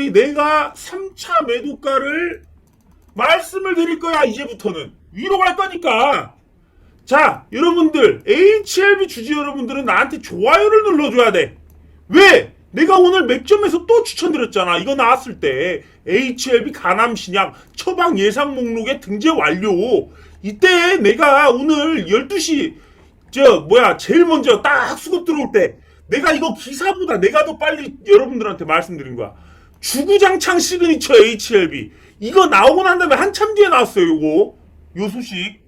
여러분들이 내가 3차 매도가를 말씀을 드릴 거야 이제부터는. 위로 갈 거니까. 자 여러분들 HLB 주주 여러분들은 나한테 좋아요를 눌러줘야 돼. 왜? 내가 오늘 맥점에서 또 추천드렸잖아. 이거 나왔을 때. HLB 가남 신약 처방 예상 목록에 등재 완료. 이때 내가 오늘 12시 저 뭐야 제일 먼저 딱 수급 들어올 때 내가 이거 기사보다 내가 더 빨리 여러분들한테 말씀드린 거야 주구장창 시그니처 HLB 이거 나오고 난 다음에 한참 뒤에 나왔어요 요거. 요 소식.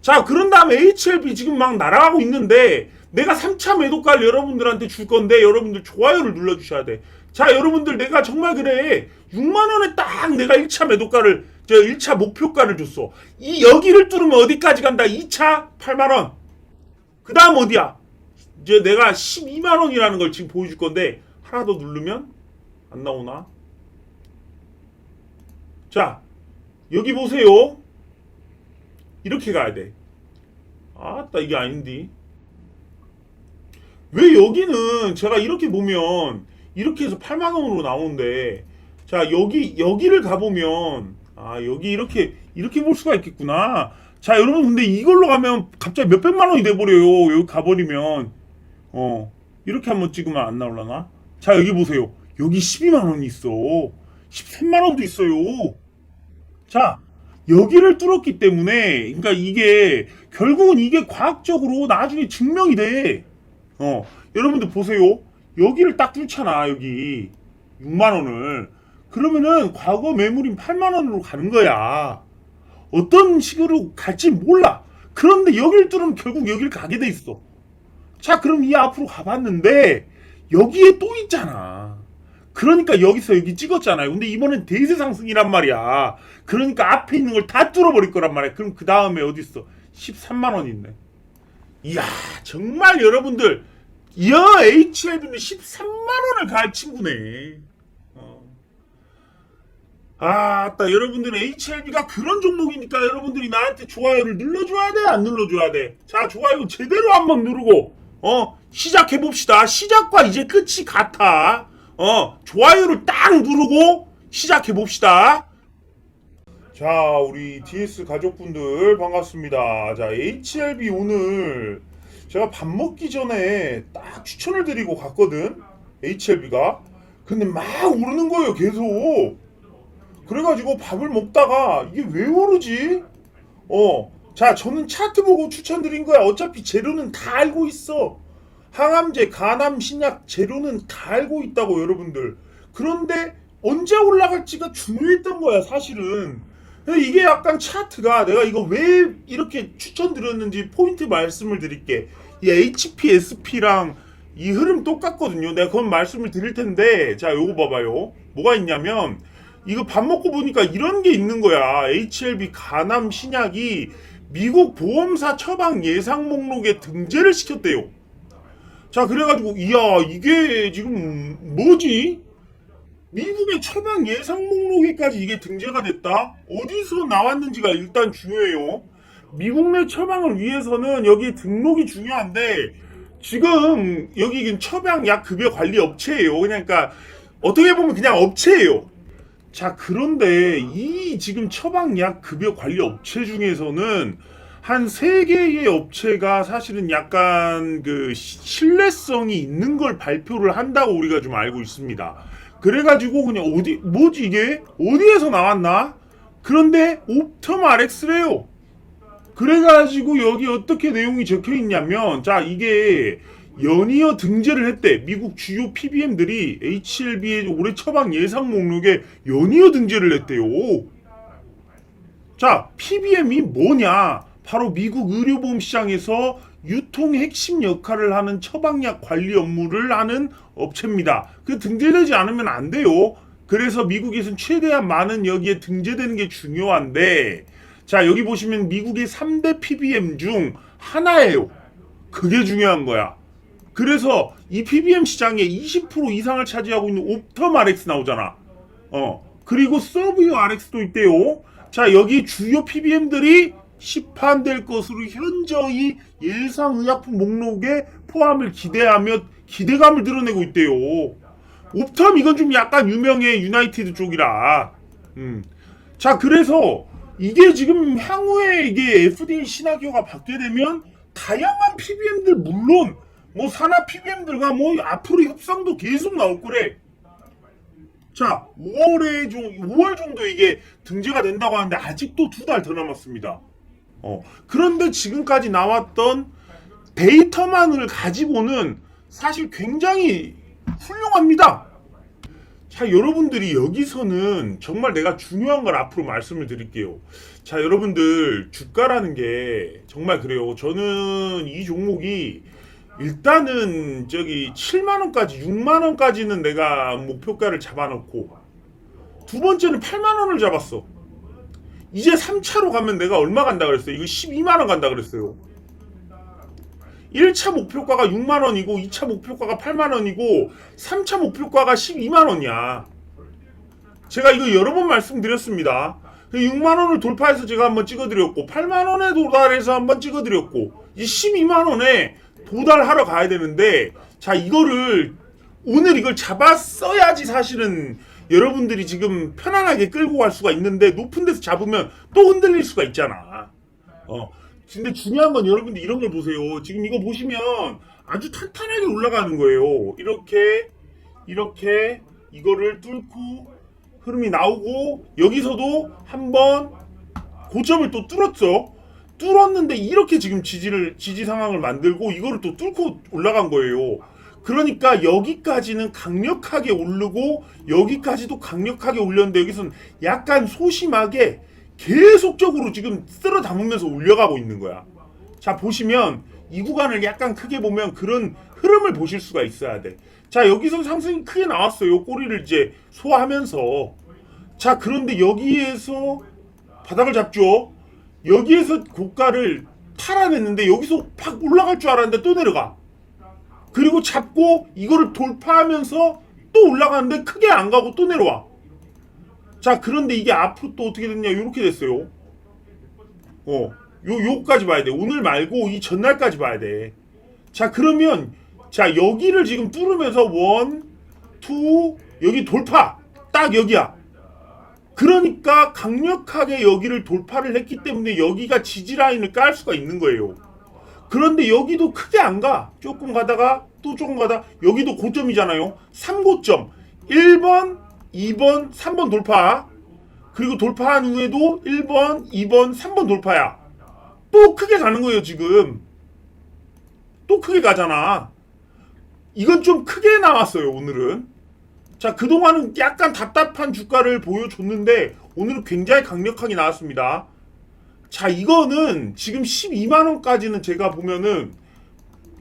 자 그런 다음에 HLB 지금 막 날아가고 있는데 내가 3차 매도가를 여러분들한테 줄 건데 여러분들 좋아요를 눌러주셔야 돼 자 여러분들 내가 정말 그래. 6만원에 딱 내가 1차 매도가를 저 1차 목표가를 줬어. 이 여기를 뚫으면 어디까지 간다? 2차 8만원. 그 다음 어디야? 이제 내가 12만원이라는 걸 지금 보여줄 건데 하나 더 누르면 안 나오나? 자 여기 보세요. 이렇게 가야 돼. 아따 이게 아닌데 왜 여기는 제가 이렇게 보면 이렇게 해서 8만 원으로 나오는데 자 여기 여기를 가보면 아 여기 이렇게 이렇게 볼 수가 있겠구나. 자 여러분 근데 이걸로 가면 갑자기 몇백만 원이 돼버려요. 여기 가버리면. 어 이렇게 한번 찍으면 안 나올라나? 자 여기 보세요 여기 12만 원이 있어 13만 원도 있어요 자 여기를 뚫었기 때문에 그러니까 이게 결국은 이게 과학적으로 나중에 증명이 돼. 어 여러분들 보세요. 여기를 딱 뚫잖아 여기 6만 원을 그러면은 과거 매물인 8만 원으로 가는 거야. 어떤 식으로 갈지 몰라. 그런데 여기를 뚫으면 결국 여기를 가게 돼 있어. 자 그럼 이 앞으로 가봤는데 여기에 또 있잖아. 그러니까 여기서 여기 찍었잖아요. 근데 이번엔 대세 상승이란 말이야. 그러니까 앞에 있는 걸 다 뚫어버릴 거란 말이야. 그럼 그 다음에 어디 있어? 13만 원 있네. 이야 정말 여러분들 여 HLB는 13만 원을 갈 친구네. 어. 아, 아따 여러분들은 HLB가 그런 종목이니까 여러분들이 나한테 좋아요를 눌러줘야 돼, 안 눌러줘야 돼. 자, 좋아요 제대로 한번 누르고 어 시작해 봅시다. 시작과 이제 끝이 같아. 어 좋아요를 딱 누르고 시작해 봅시다. 자, 우리 DS 가족분들 반갑습니다. 자, HLB 오늘 제가 밥 먹기 전에 딱 추천을 드리고 갔거든. HLB가. 근데 막 오르는 거예요, 계속. 그래가지고 밥을 먹다가 이게 왜 오르지? 어. 자, 저는 차트 보고 추천드린 거야. 어차피 재료는 다 알고 있어. 항암제, 간암, 신약 재료는 다 알고 있다고 여러분들. 그런데 언제 올라갈지가 중요했던 거야, 사실은. 이게 약간 차트가 내가 이거 왜 이렇게 추천드렸는지 포인트 말씀을 드릴게. 이 HPSP랑 이 흐름 똑같거든요. 내가 그건 말씀을 드릴 텐데, 자, 요거 봐봐요. 뭐가 있냐면, 이거 밥 먹고 보니까 이런 게 있는 거야. HLB 간암 신약이 미국 보험사 처방 예상 목록에 등재를 시켰대요. 자, 그래가지고, 이야, 이게 지금 뭐지? 미국의 처방 예상 목록에까지 이게 등재가 됐다? 어디서 나왔는지가 일단 중요해요. 미국 내 처방을 위해서는 여기 등록이 중요한데, 지금 여기 처방 약 급여 관리 업체예요. 그러니까 어떻게 보면 그냥 업체예요. 자, 그런데 이 지금 처방약 급여 관리 업체 중에서는 한 세 개의 업체가 사실은 약간 그 시- 신뢰성이 있는 걸 발표를 한다고 우리가 좀 알고 있습니다. 그래가지고 그냥 어디, 뭐지 이게? 어디에서 나왔나? 그런데 옵텀 RX래요. 그래가지고 여기 어떻게 내용이 적혀 있냐면, 자, 이게 연이어 등재를 했대. 미국 주요 PBM들이 HLB의 올해 처방 예상 목록에 연이어 등재를 했대요. 자, PBM이 뭐냐? 바로 미국 의료보험 시장에서 유통 핵심 역할을 하는 처방약 관리 업무를 하는 업체입니다. 그 등재되지 않으면 안 돼요. 그래서 미국에서는 최대한 많은 여기에 등재되는 게 중요한데, 자, 여기 보시면 미국의 3대 PBM 중 하나예요. 그게 중요한 거야. 그래서 이 PBM 시장의 20% 이상을 차지하고 있는 옵텀 RX 나오잖아. 어. 그리고 서브유 RX도 있대요. 자, 여기 주요 PBM들이 시판될 것으로 현저히 예상 의약품 목록에 포함을 기대하며 기대감을 드러내고 있대요. 옵텀 이건 좀 약간 유명해 유나이티드 쪽이라. 음. 자 그래서 이게 지금 향후에 이게 FDA 시나리오가 바뀌게 되면 다양한 PBM들 물론 뭐 산업 PBM들과 뭐 앞으로 협상도 계속 나올 거래. 자 5월에 좀 5월 정도 이게 등재가 된다고 하는데 아직도 두 달 더 남았습니다. 어 그런데 지금까지 나왔던 데이터만을 가지고는 사실 굉장히 훌륭합니다. 자, 여러분들이 여기서는 정말 내가 중요한 걸 앞으로 말씀을 드릴게요. 자, 여러분들 주가라는 게 정말 그래요. 저는 이 종목이 일단은 저기 7만 원까지 6만 원까지는 내가 목표가를 잡아놓고 두 번째는 8만 원을 잡았어. 이제 3차로 가면 내가 얼마 간다 그랬어요? 이거 12만 원 간다 그랬어요. 1차 목표가가 6만 원이고 2차 목표가가 8만 원이고 3차 목표가가 12만 원이야. 제가 이거 여러 번 말씀드렸습니다. 6만 원을 돌파해서 제가 한번 찍어드렸고 8만 원에 도달해서 한번 찍어드렸고 이 12만 원에 도달하러 가야 되는데 자 이거를 오늘 이걸 잡았어야지 사실은 여러분들이 지금 편안하게 끌고 갈 수가 있는데 높은 데서 잡으면 또 흔들릴 수가 있잖아. 어. 근데 중요한 건 여러분들 이런 걸 보세요. 지금 이거 보시면 아주 탄탄하게 올라가는 거예요. 이렇게 이렇게 이거를 뚫고 흐름이 나오고 여기서도 한번 고점을 또 뚫었죠. 뚫었는데 이렇게 지금 지지를 지지 상황을 만들고 이거를 또 뚫고 올라간 거예요. 그러니까 여기까지는 강력하게 오르고 여기까지도 강력하게 올렸는데 여기서는 약간 소심하게 계속적으로 지금 쓸어 담으면서 올려가고 있는 거야. 자 보시면 이 구간을 약간 크게 보면 그런 흐름을 보실 수가 있어야 돼. 자 여기서 상승이 크게 나왔어요. 꼬리를 이제 소화하면서 자 그런데 여기에서 바닥을 잡죠. 여기에서 고가를 탈환했는데 여기서 팍 올라갈 줄 알았는데 또 내려가. 그리고 잡고 이거를 돌파하면서 또 올라가는데 크게 안 가고 또 내려와. 자 그런데 이게 앞으로 또 어떻게 됐냐 이렇게 됐어요. 어, 요 요까지 봐야 돼. 오늘 말고 이 전날까지 봐야 돼. 자 그러면 자 여기를 지금 뚫으면서 원, 투 여기 돌파 딱 여기야. 그러니까 강력하게 여기를 돌파를 했기 때문에 여기가 지지 라인을 깔 수가 있는 거예요. 그런데 여기도 크게 안 가. 조금 가다가 또 조금 가다 여기도 고점이잖아요. 3고점. 1번, 2번, 3번 돌파. 그리고 돌파한 후에도 1번, 2번, 3번 돌파야. 또 크게 가는 거예요, 지금. 또 크게 가잖아. 이건 좀 크게 나왔어요, 오늘은. 자, 그동안은 약간 답답한 주가를 보여줬는데, 오늘은 굉장히 강력하게 나왔습니다. 자, 이거는 지금 12만원까지는 제가 보면은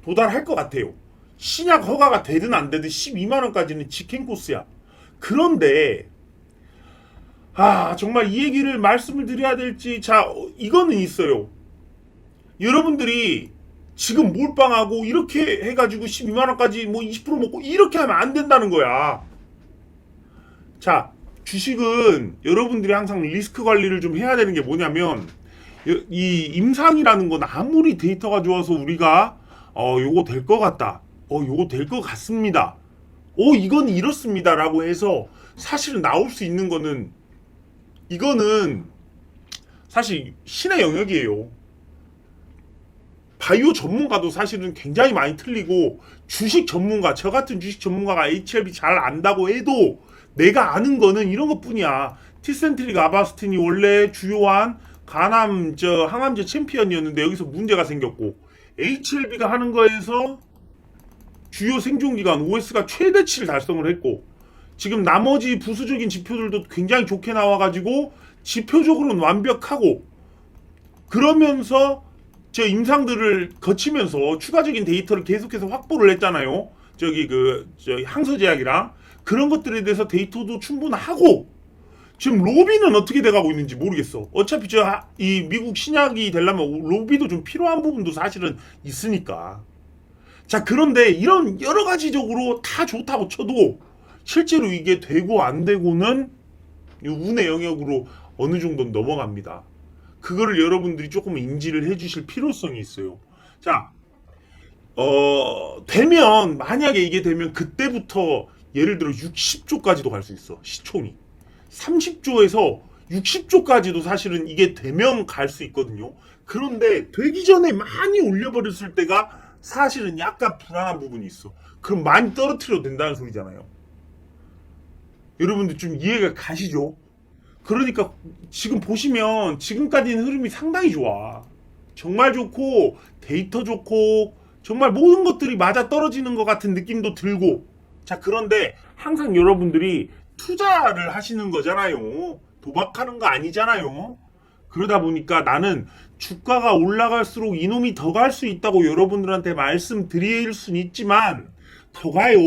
도달할 것 같아요. 신약 허가가 되든 안 되든 12만원까지는 직행 코스야. 그런데, 아, 정말 이 얘기를 말씀을 드려야 될지, 자, 어, 이거는 있어요. 여러분들이 지금 몰빵하고 이렇게 해가지고 12만원까지 뭐 20% 먹고 이렇게 하면 안 된다는 거야. 자, 주식은 여러분들이 항상 리스크 관리를 좀 해야 되는 게 뭐냐면, 여- 이 임상이라는 건 아무리 데이터가 좋아서 우리가 어 요거 될 것 같다. 어 요거 될 것 같습니다. 어 이건 이렇습니다라고 해서 사실은 나올 수 있는 거는 이거는 사실 신의 영역이에요. 바이오 전문가도 사실은 굉장히 많이 틀리고 주식 전문가 저 같은 주식 전문가가 HLB 잘 안다고 해도 내가 아는 거는 이런 것뿐이야. 티센트릭 아바스틴이 원래 주요한 간암 저 항암제 챔피언이었는데 여기서 문제가 생겼고 HLB가 하는 거에서 주요 생존 기간 OS가 최대치를 달성을 했고 지금 나머지 부수적인 지표들도 굉장히 좋게 나와가지고 지표적으로는 완벽하고 그러면서 저 임상들을 거치면서 추가적인 데이터를 계속해서 확보를 했잖아요. 저기 그저 항서제약이랑 그런 것들에 대해서 데이터도 충분하고 지금 로비는 어떻게 돼가고 있는지 모르겠어. 어차피 저 이 미국 신약이 되려면 로비도 좀 필요한 부분도 사실은 있으니까. 자 그런데 이런 여러 가지적으로 다 좋다고 쳐도 실제로 이게 되고 안 되고는 이 운의 영역으로 어느 정도 넘어갑니다. 그거를 여러분들이 조금 인지를 해주실 필요성이 있어요. 자, 어, 되면, 만약에 이게 되면 그때부터 예를 들어 60조까지도 갈 수 있어. 시총이. 30조에서 60조까지도 사실은 이게 되면 갈 수 있거든요. 그런데 되기 전에 많이 올려버렸을 때가 사실은 약간 불안한 부분이 있어. 그럼 많이 떨어뜨려도 된다는 소리잖아요. 여러분들 좀 이해가 가시죠? 그러니까 지금 보시면 지금까지는 흐름이 상당히 좋아. 정말 좋고 데이터 좋고 정말 모든 것들이 맞아 떨어지는 것 같은 느낌도 들고 자 그런데 항상 여러분들이 투자를 하시는 거잖아요. 도박하는 거 아니잖아요. 그러다 보니까 나는 주가가 올라갈수록 이놈이 더 갈 수 있다고 여러분들한테 말씀드릴 순 있지만 더 가요.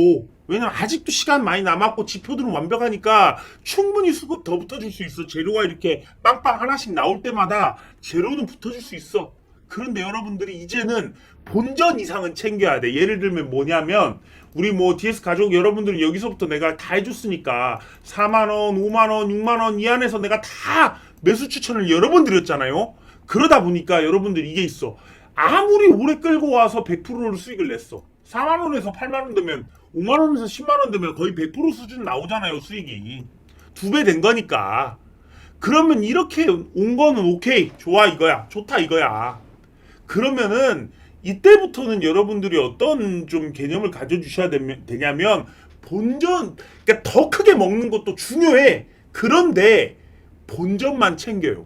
왜냐면 아직도 시간 많이 남았고 지표들은 완벽하니까 충분히 수급 더 붙어줄 수 있어. 재료가 이렇게 빵빵 하나씩 나올 때마다 재료는 붙어줄 수 있어. 그런데 여러분들이 이제는 본전 이상은 챙겨야 돼. 예를 들면 뭐냐면 우리 뭐 DS 가족 여러분들은 여기서부터 내가 다 해줬으니까 4만 원, 5만 원, 6만 원 이 안에서 내가 다 매수 추천을 여러 번 드렸잖아요. 그러다 보니까 여러분들 이게 있어. 아무리 오래 끌고 와서 100%를 수익을 냈어. 4만 원에서 8만 원 되면 5만 원에서 10만 원 되면 거의 100% 수준 나오잖아요, 수익이. 두 배 된 거니까. 그러면 이렇게 온 거는 오케이. 좋아 이거야. 좋다 이거야. 그러면은 이때부터는 여러분들이 어떤 좀 개념을 가져주셔야 되냐면 본전 그러니까 더 크게 먹는 것도 중요해. 그런데 본전만 챙겨요.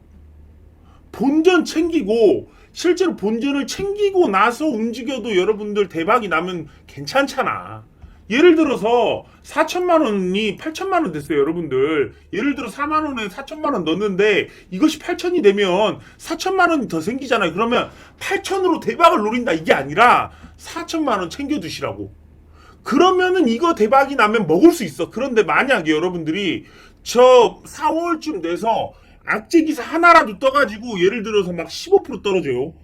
본전 챙기고 실제로 본전을 챙기고 나서 움직여도 여러분들 대박이 나면 괜찮잖아. 예를 들어서 4천만 원이 8천만 원 됐어요, 여러분들. 예를 들어 4만 원에 4천만 원 넣는데 이것이 8천이 되면 4천만 원이 더 생기잖아요. 그러면 8천으로 대박을 노린다 이게 아니라 4천만 원 챙겨 두시라고. 그러면은 이거 대박이 나면 먹을 수 있어. 그런데 만약에 여러분들이 저 4월쯤 돼서 악재 기사 하나라도 떠가지고 예를 들어서 막 15% 떨어져요.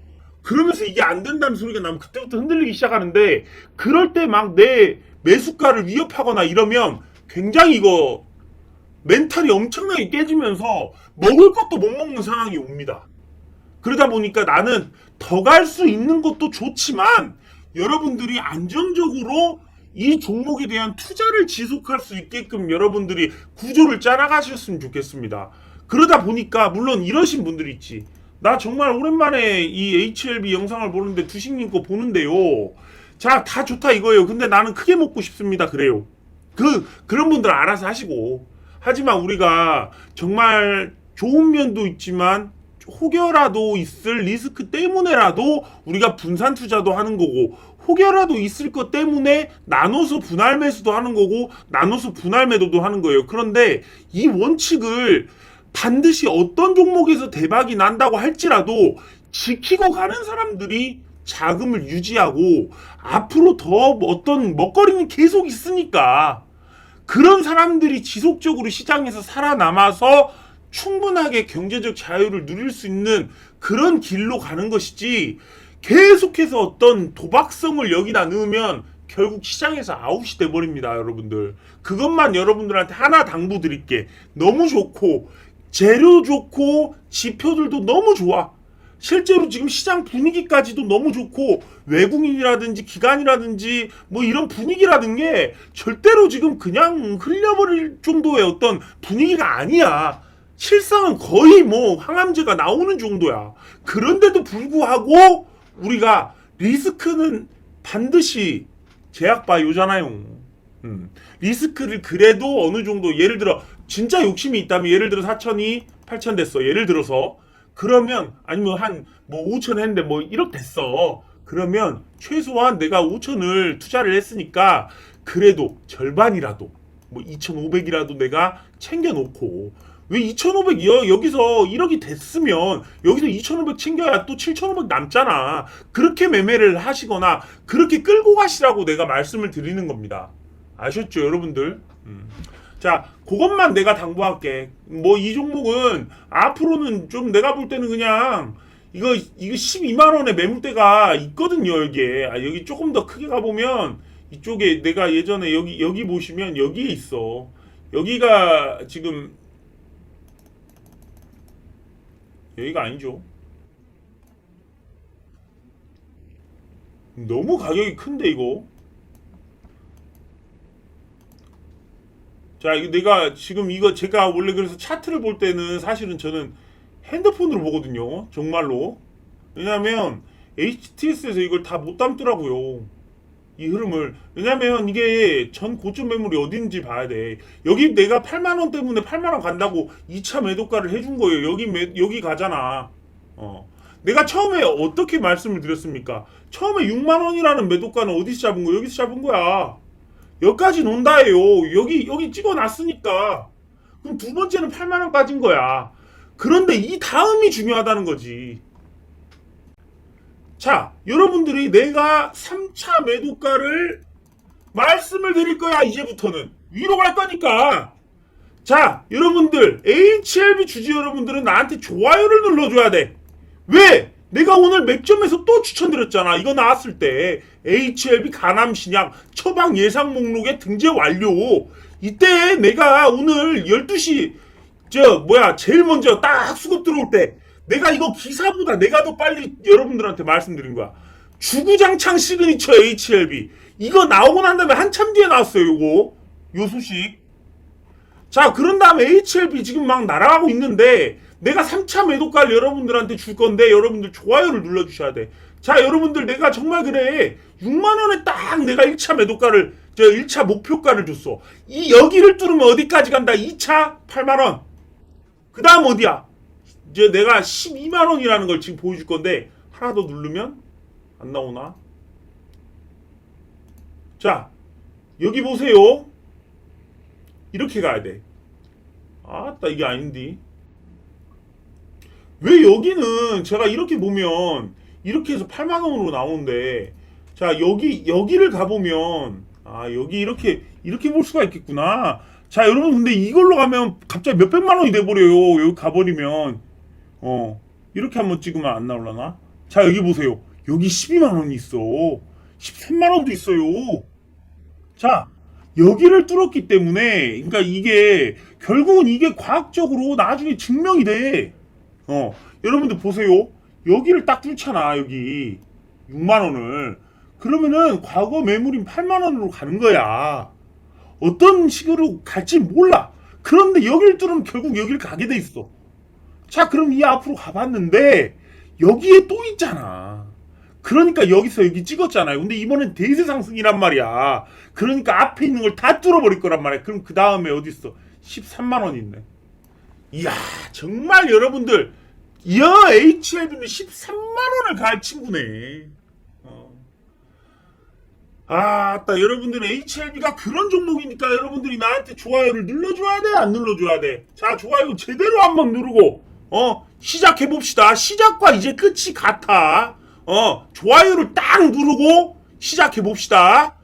그러면서 이게 안 된다는 소리가 나면 그때부터 흔들리기 시작하는데 그럴 때 막내 매수가를 위협하거나 이러면 굉장히 이거 멘탈이 엄청나게 깨지면서 먹을 것도 못 먹는 상황이 옵니다. 그러다 보니까 나는 더 갈 수 있는 것도 좋지만 여러분들이 안정적으로 이 종목에 대한 투자를 지속할 수 있게끔 여러분들이 구조를 짜나가셨으면 좋겠습니다. 그러다 보니까 물론 이러신 분들이 있지. 나 정말 오랜만에 이 HLB 영상을 보는데 두식님 거 보는데요. 자, 다 좋다 이거예요. 근데 나는 크게 먹고 싶습니다. 그래요. 그, 그런 분들 알아서 하시고. 하지만 우리가 정말 좋은 면도 있지만 혹여라도 있을 리스크 때문에라도 우리가 분산 투자도 하는 거고 혹여라도 있을 것 때문에 나눠서 분할 매수도 하는 거고 나눠서 분할 매도도 하는 거예요. 그런데 이 원칙을 반드시 어떤 종목에서 대박이 난다고 할지라도 지키고 가는 사람들이 자금을 유지하고 앞으로 더 어떤 먹거리는 계속 있으니까 그런 사람들이 지속적으로 시장에서 살아남아서 충분하게 경제적 자유를 누릴 수 있는 그런 길로 가는 것이지 계속해서 어떤 도박성을 여기다 넣으면 결국 시장에서 아웃이 돼버립니다, 여러분들. 그것만 여러분들한테 하나 당부 드릴게. 너무 좋고, 재료 좋고, 지표들도 너무 좋아. 실제로 지금 시장 분위기까지도 너무 좋고, 외국인이라든지 기관이라든지 뭐 이런 분위기라는 게 절대로 지금 그냥 흘려버릴 정도의 어떤 분위기가 아니야. 실상은 거의 뭐 항암제가 나오는 정도야. 그런데도 불구하고 우리가 리스크는 반드시 제약바이오잖아요. 음. 리스크를 그래도 어느 정도 예를 들어 진짜 욕심이 있다면 예를 들어 4천이 8천 됐어. 예를 들어서 그러면 아니면 한 뭐 5천 했는데 뭐 1억 됐어. 그러면 최소한 내가 5천을 투자를 했으니까 그래도 절반이라도 뭐 2,500이라도 내가 챙겨 놓고 왜 2,500 여, 여기서 1억이 됐으면 여기서 2,500 챙겨야 또 7,500 남잖아. 그렇게 매매를 하시거나 그렇게 끌고 가시라고 내가 말씀을 드리는 겁니다. 아셨죠, 여러분들? 음. 자, 그것만 내가 당부할게. 뭐 이 종목은 앞으로는 좀 내가 볼 때는 그냥 이거 이거 12만 원의 매물대가 있거든요, 여기에. 아, 여기 조금 더 크게 가 보면 이쪽에 내가 예전에 여기 여기 보시면 여기에 있어. 여기가 지금 여기가 아니죠. 너무 가격이 큰데 이거. 자, 내가 지금 이거 제가 원래 그래서 차트를 볼 때는 사실은 저는 핸드폰으로 보거든요. 정말로. 왜냐면 HTS에서 이걸 다 못 담더라고요. 이 흐름을. 왜냐면 이게 전 고점 매물이 어딘지 봐야 돼. 여기 내가 8만 원 때문에 8만 원 간다고 2차 매도가를 해준 거예요. 여기 매, 여기 가잖아. 어. 내가 처음에 어떻게 말씀을 드렸습니까? 처음에 6만 원이라는 매도가는 어디서 잡은 거야? 여기서 잡은 거야. 여기까지 논다예요. 여기 여기 찍어놨으니까. 그럼 두 번째는 8만 원 빠진 거야. 그런데 이 다음이 중요하다는 거지. 자, 여러분들이 내가 3차 매도가를 말씀을 드릴 거야, 이제부터는. 위로 갈 거니까. 자, 여러분들, HLB 주주 여러분들은 나한테 좋아요를 눌러줘야 돼. 왜? 내가 오늘 맥점에서 또 추천드렸잖아. 이거 나왔을 때 HLB 가남 신약 처방 예상 목록에 등재 완료. 이때 내가 오늘 12시 저 뭐야 제일 먼저 딱 수급 들어올 때 내가 이거 기사보다 내가 더 빨리 여러분들한테 말씀드린 거야. 주구장창 시그니처 HLB 이거 나오고 난 다음에 한참 뒤에 나왔어요. 요거 요 소식. 자, 그런 다음에 HLB 지금 막 날아가고 있는데 내가 3차 매도가를 여러분들한테 줄 건데 여러분들 좋아요를 눌러주셔야 돼. 자, 여러분들 내가 정말 그래. 6만원에 딱 내가 1차 매도가를, 저 1차 목표가를 줬어. 이 여기를 뚫으면 어디까지 간다? 2차 8만원. 그 다음 어디야? 이제 내가 12만원이라는 걸 지금 보여줄 건데 하나 더 누르면 안 나오나? 자, 여기 보세요. 이렇게 가야 돼. 아따 이게 아닌데. 왜 여기는 제가 이렇게 보면 이렇게 해서 8만 원으로 나오는데 자 여기 여기를 가보면 아 여기 이렇게 이렇게 볼 수가 있겠구나. 자 여러분 근데 이걸로 가면 갑자기 몇 백만 원이 돼버려요. 여기 가버리면 어 이렇게 한번 찍으면 안 나올라나? 자 여기 보세요. 여기 12만 원이 있어. 13만 원도 있어요. 자, 여기를 뚫었기 때문에, 그러니까 이게, 결국은 이게 과학적으로 나중에 증명이 돼. 어, 여러분들 보세요. 여기를 딱 뚫잖아, 여기. 6만원을. 그러면은 과거 매물인 8만원으로 가는 거야. 어떤 식으로 갈지 몰라. 그런데 여기를 뚫으면 결국 여기를 가게 돼 있어. 자, 그럼 이 앞으로 가봤는데, 여기에 또 있잖아. 그러니까 여기서 여기 찍었잖아요. 근데 이번엔 대세 상승이란 말이야. 그러니까 앞에 있는 걸 다 뚫어버릴 거란 말이야. 그럼 그 다음에 어디 있어? 13만 원 있네. 이야, 정말 여러분들, 여 HLB는 13만 원을 갈 친구네. 어. 아, 따 여러분들은 HLB가 그런 종목이니까 여러분들이 나한테 좋아요를 눌러줘야 돼, 안 눌러줘야 돼. 자, 좋아요 제대로 한번 누르고, 어, 시작해 봅시다. 시작과 이제 끝이 같아. 어, 좋아요를 딱 누르고 시작해 봅시다.